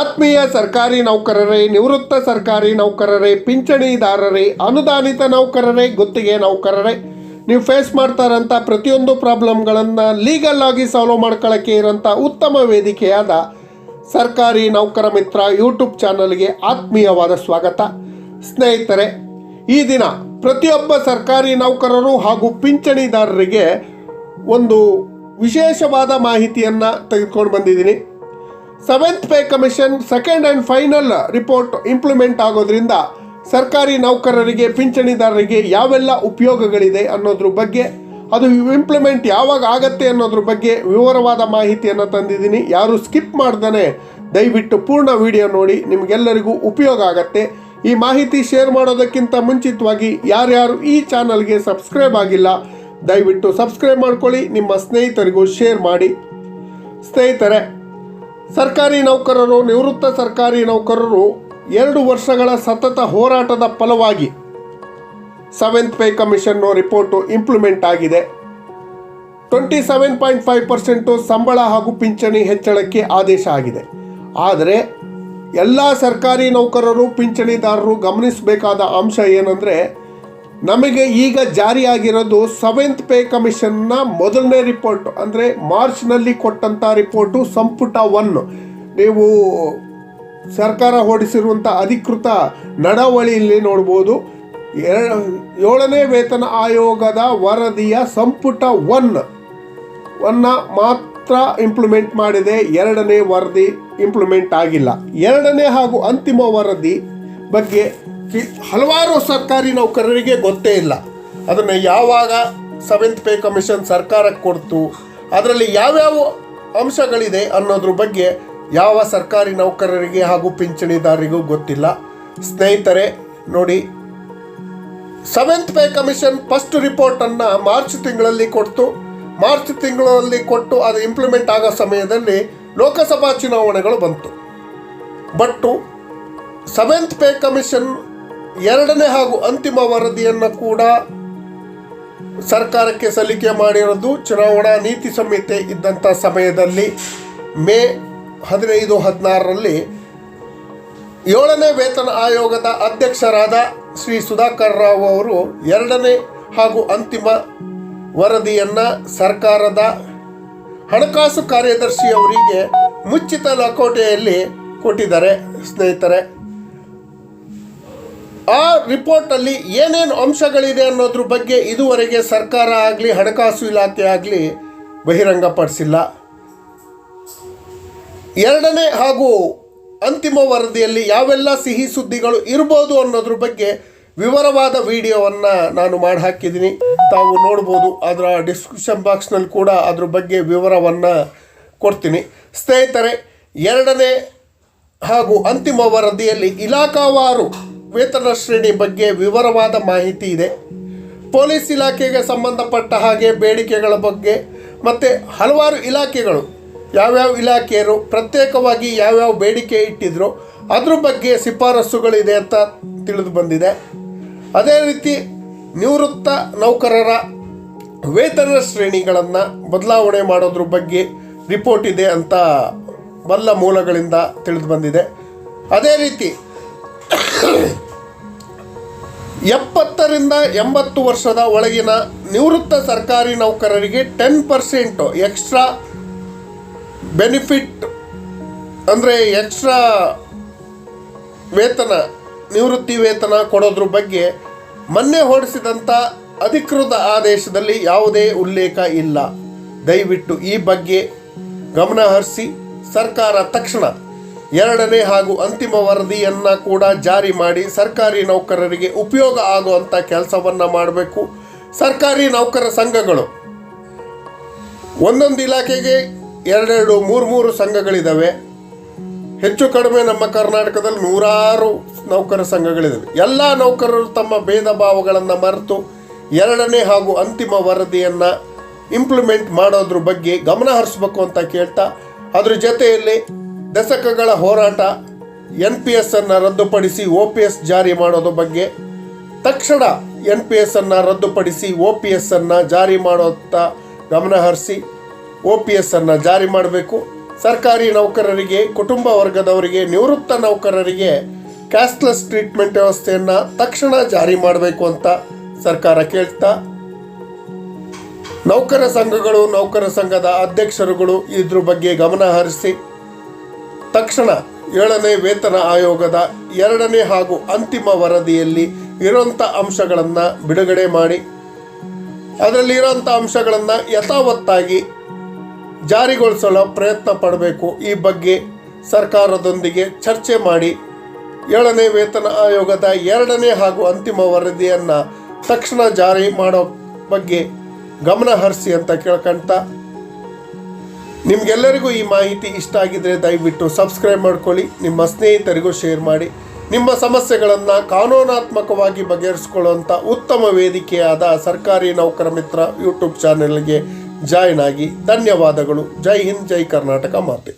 ಆತ್ಮೀಯ ಸರ್ಕಾರಿ ನೌಕರರೇ, ನಿವೃತ್ತ ಸರ್ಕಾರಿ ನೌಕರರೇ, ಪಿಂಚಣಿದಾರರೇ, ಅನುದಾನಿತ ನೌಕರರೇ, ಗುತ್ತಿಗೆ ನೌಕರರೇ, ನೀವು ಫೇಸ್ ಮಾಡ್ತಾ ಇರೋಂಥ ಪ್ರತಿಯೊಂದು ಪ್ರಾಬ್ಲಮ್ಗಳನ್ನು ಲೀಗಲ್ ಆಗಿ ಸಾಲ್ವ್ ಮಾಡ್ಕೊಳ್ಳೋಕ್ಕೆ ಇರೋಂಥ ಉತ್ತಮ ವೇದಿಕೆಯಾದ ಸರ್ಕಾರಿ ನೌಕರ ಮಿತ್ರ ಯೂಟ್ಯೂಬ್ ಚಾನಲ್ಗೆ ಆತ್ಮೀಯವಾದ ಸ್ವಾಗತ. ಸ್ನೇಹಿತರೆ, ಈ ದಿನ ಪ್ರತಿಯೊಬ್ಬ ಸರ್ಕಾರಿ ನೌಕರರು ಹಾಗೂ ಪಿಂಚಣಿದಾರರಿಗೆ ಒಂದು ವಿಶೇಷವಾದ ಮಾಹಿತಿಯನ್ನು ತೆಗೆದುಕೊಂಡು ಬಂದಿದ್ದೀನಿ. Seventh pay commission second and final report implement ಆಗೋದ್ರಿಂದ ಸರ್ಕಾರಿ ನೌಕರರಿಗೆ, ಪಿಂಚಣಿದಾರರಿಗೆ ಯಾವೆಲ್ಲ ಉಪಯೋಗಗಳಿದೆ ಅನ್ನೋದ್ರ ಬಗ್ಗೆ, ಅದು ಇಂಪ್ಲಿಮೆಂಟ್ ಯಾವಾಗ ಆಗತ್ತೆ ಅನ್ನೋದ್ರ ಬಗ್ಗೆ ವಿವರವಾದ ಮಾಹಿತಿಯನ್ನು ತಂದಿದ್ದೀನಿ. ಯಾರು ಸ್ಕಿಪ್ ಮಾಡ್ದೇ ದಯವಿಟ್ಟು ಪೂರ್ಣ ವಿಡಿಯೋ ನೋಡಿ, ನಿಮಗೆಲ್ಲರಿಗೂ ಉಪಯೋಗ ಆಗತ್ತೆ. ಈ ಮಾಹಿತಿ ಶೇರ್ ಮಾಡೋದಕ್ಕಿಂತ ಮುಂಚಿತವಾಗಿ ಯಾರ್ಯಾರು ಈ ಚಾನಲ್ಗೆ ಸಬ್ಸ್ಕ್ರೈಬ್ ಆಗಿಲ್ಲ, ದಯವಿಟ್ಟು ಸಬ್ಸ್ಕ್ರೈಬ್ ಮಾಡ್ಕೊಳ್ಳಿ, ನಿಮ್ಮ ಸ್ನೇಹಿತರಿಗೂ ಶೇರ್ ಮಾಡಿ. ಸ್ನೇಹಿತರೆ ಸರ್ಕಾರಿ ನೌಕರರು, ನಿವೃತ್ತ ಸರ್ಕಾರಿ ನೌಕರರು ಎರಡು ವರ್ಷಗಳ ಸತತ ಹೋರಾಟದ ಫಲವಾಗಿ seventh pay commission report implement ಆಗಿದೆ. Twenty seven point five percent ಸಂಬಳ ಹಾಗೂ ಪಿಂಚಣಿ ಹೆಚ್ಚಳಕ್ಕೆ ಆದೇಶ ಆಗಿದೆ. ಆದರೆ ಎಲ್ಲ ಸರ್ಕಾರಿ ನೌಕರರು, ಪಿಂಚಣಿದಾರರು ಗಮನಿಸಬೇಕಾದ ಅಂಶ ಏನಂದರೆ ನಮಗೆ ಈಗ ಜಾರಿಯಾಗಿರೋದು ಸೆವೆಂತ್ ಪೇ ಕಮಿಷನ್ನ ಮೊದಲನೇ ರಿಪೋರ್ಟ್, ಅಂದರೆ ಮಾರ್ಚ್ನಲ್ಲಿ ಕೊಟ್ಟಂಥ ರಿಪೋರ್ಟು ಸಂಪುಟ ಒನ್. ನೀವು ಸರ್ಕಾರ ಹೊರಡಿಸಿರುವಂಥ ಅಧಿಕೃತ ನಡವಳಿಯಲ್ಲಿ ನೋಡ್ಬೋದು. ಏಳನೇ ವೇತನ ಆಯೋಗದ ವರದಿಯ ಸಂಪುಟ ಒನ್. ಒನ್ನ ಮಾತ್ರ ಇಂಪ್ಲಿಮೆಂಟ್ ಮಾಡಿದೆ, ಎರಡನೇ ವರದಿ ಇಂಪ್ಲಿಮೆಂಟ್ ಆಗಿಲ್ಲ. ಎರಡನೇ ಹಾಗೂ ಅಂತಿಮ ವರದಿ ಬಗ್ಗೆ ಕಿ- ಹಲವಾರು ಸರ್ಕಾರಿ ನೌಕರರಿಗೆ ಗೊತ್ತೇ ಇಲ್ಲ. ಅದನ್ನು ಯಾವಾಗ ಸೆವೆಂತ್ ಪೇ ಕಮಿಷನ್ ಸರ್ಕಾರಕ್ಕೆ ಕೊಡ್ತು, ಅದರಲ್ಲಿ ಯಾವ್ಯಾವ ಅಂಶಗಳಿದೆ ಅನ್ನೋದ್ರ ಬಗ್ಗೆ ಯಾವ ಸರ್ಕಾರಿ ನೌಕರರಿಗೆ ಹಾಗೂ ಪಿಂಚಣಿದಾರರಿಗೂ ಗೊತ್ತಿಲ್ಲ. ಸ್ನೇಹಿತರೆ, ನೋಡಿ ಸೆವೆಂತ್ ಪೇ ಕಮಿಷನ್ ಫಸ್ಟ್ ರಿಪೋರ್ಟನ್ನು ಮಾರ್ಚ್ ತಿಂಗಳಲ್ಲಿ ಕೊಡ್ತು. ಮಾರ್ಚ್ ತಿಂಗಳಲ್ಲಿ ಕೊಟ್ಟು ಅದು ಇಂಪ್ಲಿಮೆಂಟ್ ಆಗೋ ಸಮಯದಲ್ಲಿ ಲೋಕಸಭಾ ಚುನಾವಣೆಗಳು ಬಂತು. ಬಟ್ಟು ಸೆವೆಂತ್ ಪೇ ಕಮಿಷನ್ ಎರಡನೇ ಹಾಗೂ ಅಂತಿಮ ವರದಿಯನ್ನು ಕೂಡ ಸರ್ಕಾರಕ್ಕೆ ಸಲ್ಲಿಕೆ ಮಾಡಿರೋದು ಚುನಾವಣಾ ನೀತಿ ಸಂಹಿತೆ ಇದ್ದಂಥ ಸಮಯದಲ್ಲಿ ಮೇ ಹದಿನೈದು ಹದಿನಾರರಲ್ಲಿ ಏಳನೇ ವೇತನ ಆಯೋಗದ ಅಧ್ಯಕ್ಷರಾದ ಶ್ರೀ ಸುಧಾಕರ್ ರಾವ್ ಅವರು ಎರಡನೇ ಹಾಗೂ ಅಂತಿಮ ವರದಿಯನ್ನು ಸರ್ಕಾರದ ಹಣಕಾಸು ಕಾರ್ಯದರ್ಶಿಯವರಿಗೆ ಮುಚ್ಚಿತ ಲಕೋಟೆಯಲ್ಲಿ ಕೊಟ್ಟಿದ್ದಾರೆ. ಸ್ನೇಹಿತರೆ ರಿಪೋರ್ಟಲ್ಲಿ ಏನೇನು ಅಂಶಗಳಿದೆ ಅನ್ನೋದ್ರ ಬಗ್ಗೆ ಇದುವರೆಗೆ ಸರ್ಕಾರ ಆಗಲಿ, ಹಣಕಾಸು ಇಲಾಖೆ ಆಗಲಿ ಬಹಿರಂಗಪಡಿಸಿಲ್ಲ. ಎರಡನೇ ಹಾಗೂ ಅಂತಿಮ ವರದಿಯಲ್ಲಿ ಯಾವೆಲ್ಲ ಸಿಹಿ ಸುದ್ದಿಗಳು ಇರ್ಬೋದು ಅನ್ನೋದ್ರ ಬಗ್ಗೆ ವಿವರವಾದ ವಿಡಿಯೋವನ್ನು ನಾನು ಮಾಡಿ ಹಾಕಿದ್ದೀನಿ ತಾವು ನೋಡ್ಬೋದು ಅದರ ಡಿಸ್ಕ್ರಿಪ್ಷನ್ ಬಾಕ್ಸ್ನಲ್ಲಿ ಕೂಡ ಅದ್ರ ಬಗ್ಗೆ ವಿವರವನ್ನು ಕೊಡ್ತೀನಿ. ಸ್ನೇಹಿತರೆ, ಎರಡನೇ ಹಾಗೂ ಅಂತಿಮ ವರದಿಯಲ್ಲಿ ಇಲಾಖಾವಾರು ವೇತನ ಶ್ರೇಣಿ ಬಗ್ಗೆ ವಿವರವಾದ ಮಾಹಿತಿ ಇದೆ. ಪೊಲೀಸ್ ಇಲಾಖೆಗೆ ಸಂಬಂಧಪಟ್ಟ ಹಾಗೆ ಬೇಡಿಕೆಗಳ ಬಗ್ಗೆ ಮತ್ತು ಹಲವಾರು ಇಲಾಖೆಗಳು ಯಾವ್ಯಾವ ಇಲಾಖೆಯರು ಪ್ರತ್ಯೇಕವಾಗಿ ಯಾವ್ಯಾವ ಬೇಡಿಕೆ ಇಟ್ಟಿದ್ರು, ಅದ್ರ ಬಗ್ಗೆ ಶಿಫಾರಸುಗಳಿದೆ ಅಂತ ತಿಳಿದು ಬಂದಿದೆ. ಅದೇ ರೀತಿ ನಿವೃತ್ತ ನೌಕರರ ವೇತನ ಶ್ರೇಣಿಗಳನ್ನು ಬದಲಾವಣೆ ಮಾಡೋದ್ರ ಬಗ್ಗೆ ರಿಪೋರ್ಟ್ ಇದೆ ಅಂತ ಬಲ್ಲ ಮೂಲಗಳಿಂದ ತಿಳಿದು ಬಂದಿದೆ. ಅದೇ ರೀತಿ ಎಪ್ಪತ್ತರಿಂದ ಎಂಬತ್ತು ವರ್ಷದ ಒಳಗಿನ ನಿವೃತ್ತ ಸರ್ಕಾರಿ ನೌಕರರಿಗೆ ಟೆನ್ ಪರ್ಸೆಂಟು ಎಕ್ಸ್ಟ್ರಾ ಬೆನಿಫಿಟ್, ಅಂದರೆ ಎಕ್ಸ್ಟ್ರಾ ವೇತನ, ನಿವೃತ್ತಿ ವೇತನ ಕೊಡೋದ್ರ ಬಗ್ಗೆ ಮೊನ್ನೆ ಹೊರಡಿಸಿದಂಥ ಅಧಿಕೃತ ಆದೇಶದಲ್ಲಿ ಯಾವುದೇ ಉಲ್ಲೇಖ ಇಲ್ಲ. ದಯವಿಟ್ಟು ಈ ಬಗ್ಗೆ ಗಮನ ಹರಿಸಿ ಸರ್ಕಾರ ತಕ್ಷಣ ಎರಡನೇ ಹಾಗೂ ಅಂತಿಮ ವರದಿಯನ್ನು ಕೂಡ ಜಾರಿ ಮಾಡಿ ಸರ್ಕಾರಿ ನೌಕರರಿಗೆ ಉಪಯೋಗ ಆಗುವಂಥ ಕೆಲಸವನ್ನು ಮಾಡಬೇಕು. ಸರ್ಕಾರಿ ನೌಕರ ಸಂಘಗಳು. ಒಂದೊಂದು ಇಲಾಖೆಗೆ ಎರಡೆರಡು ಮೂರು ಮೂರು ಸಂಘಗಳಿದ್ದಾವೆ ಹೆಚ್ಚು ಕಡಿಮೆ ನಮ್ಮ ಕರ್ನಾಟಕದಲ್ಲಿ ನೂರಾರು ನೌಕರ ಸಂಘಗಳಿದ್ದಾವೆ ಎಲ್ಲ ನೌಕರರು ತಮ್ಮ ಭೇದ ಭಾವಗಳನ್ನು ಮರೆತು ಎರಡನೇ ಹಾಗೂ ಅಂತಿಮ ವರದಿಯನ್ನು ಇಂಪ್ಲಿಮೆಂಟ್ ಮಾಡೋದ್ರ ಬಗ್ಗೆ ಗಮನ ಹರಿಸ್ಬೇಕು ಅಂತ ಕೇಳ್ತಾ, ಅದ್ರ ಜೊತೆಯಲ್ಲಿ ದಶಕಗಳ ಹೋರಾಟ ಎನ್ ಪಿ ಎಸ್ ಅನ್ನು ರದ್ದುಪಡಿಸಿ ಒ ಪಿ ಎಸ್ ಜಾರಿ ಮಾಡೋದ್ರ ಬಗ್ಗೆ, ತಕ್ಷಣ ಎನ್ ಪಿ ಎಸ್ ಅನ್ನು ರದ್ದುಪಡಿಸಿ ಒ ಪಿ ಎಸ್ ಅನ್ನು ಜಾರಿ ಮಾಡೋತ್ತ ಗಮನಹರಿಸಿ ಒ ಪಿ ಎಸ್ ಅನ್ನು ಜಾರಿ ಮಾಡಬೇಕು. ಸರ್ಕಾರಿ ನೌಕರರಿಗೆ, ಕುಟುಂಬ ವರ್ಗದವರಿಗೆ, ನಿವೃತ್ತ ನೌಕರರಿಗೆ ಕ್ಯಾಶ್ಲೆಸ್ ಟ್ರೀಟ್ಮೆಂಟ್ ವ್ಯವಸ್ಥೆಯನ್ನು ತಕ್ಷಣ ಜಾರಿ ಮಾಡಬೇಕು ಅಂತ ಸರ್ಕಾರ ಕೇಳ್ತಾ, ನೌಕರ ಸಂಘಗಳು, ನೌಕರ ಸಂಘದ ಅಧ್ಯಕ್ಷರುಗಳು ಇದ್ರ ಬಗ್ಗೆ ಗಮನ ಹರಿಸಿ ತಕ್ಷಣ ಏಳನೇ ವೇತನ ಆಯೋಗದ ಎರಡನೇ ಹಾಗೂ ಅಂತಿಮ ವರದಿಯಲ್ಲಿ ಇರೋಂಥ ಅಂಶಗಳನ್ನು ಬಿಡುಗಡೆ ಮಾಡಿ. ಅದರಲ್ಲಿ ಇರೋಂಥ ಅಂಶಗಳನ್ನು ಯಥಾವತ್ತಾಗಿ ಜಾರಿಗೊಳಿಸಲು ಪ್ರಯತ್ನ ಪಡಬೇಕು. ಈ ಬಗ್ಗೆ ಸರ್ಕಾರದೊಂದಿಗೆ ಚರ್ಚೆ ಮಾಡಿ ಏಳನೇ ವೇತನ ಆಯೋಗದ ಎರಡನೇ ಹಾಗೂ ಅಂತಿಮ ವರದಿಯನ್ನು ತಕ್ಷಣ ಜಾರಿ ಮಾಡೋ ಬಗ್ಗೆ ಗಮನ ಹರಿಸಿ ಅಂತ ಕೇಳ್ಕೊಂತ ನಿಮಗೆಲ್ಲರಿಗೂ ಈ ಮಾಹಿತಿ ಇಷ್ಟ ಆಗಿದ್ದರೆ ದಯವಿಟ್ಟು ಸಬ್ಸ್ಕ್ರೈಬ್ ಮಾಡ್ಕೊಳ್ಳಿ, ನಿಮ್ಮ ಸ್ನೇಹಿತರಿಗೂ ಶೇರ್ ಮಾಡಿ. ನಿಮ್ಮ ಸಮಸ್ಯೆಗಳನ್ನು ಕಾನೂನಾತ್ಮಕವಾಗಿ ಬಗೆಹರಿಸ್ಕೊಳ್ಳುವಂಥ ಉತ್ತಮ ವೇದಿಕೆಯಾದ ಸರ್ಕಾರಿ ನೌಕರ ಮಿತ್ರ ಯೂಟ್ಯೂಬ್ ಚಾನೆಲ್ಗೆ ಜಾಯ್ನ್ ಆಗಿ. ಧನ್ಯವಾದಗಳು. ಜೈ ಹಿಂದ್, ಜೈ ಕರ್ನಾಟಕ ಮಾತೆ.